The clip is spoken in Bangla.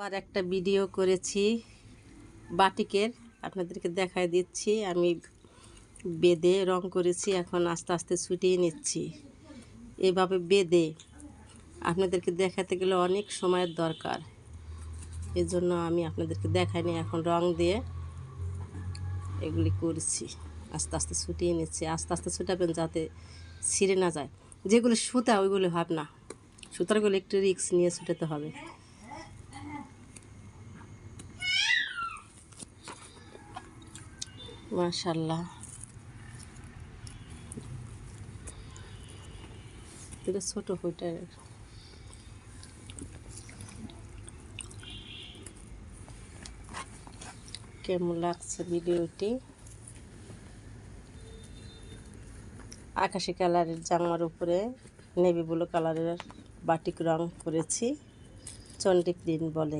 আবার একটা ভিডিও করেছি বাটিকের, আপনাদেরকে দেখাই দিচ্ছি। আমি বেদে রং করেছি, এখন আস্তে আস্তে ছুটিয়ে নিচ্ছি। এভাবে বেদে আপনাদেরকে দেখাতে গেলে অনেক সময়ের দরকার। এজন্য আমি আপনাদেরকে দেখাইনি, এখন রং দিয়ে এগুলি করছি। আস্তে আস্তে ছুটিয়ে নিচ্ছি। আস্তে আস্তে ছুটাবেন যাতে ছিঁড়ে না যায়। যেগুলো সুতা, ওইগুলো ভাব না সুতারগুলো একটু রিক্স নিয়ে ছুটাতে হবে। মাশাল্লাহ এটা ছোট ফুটার কেমন লাগছে ভিডিওটি? আকাশি কালারের জামার উপরে নেভি ব্লু কালারের বাটিক রং করেছি। চন্ডিক দিন বলে।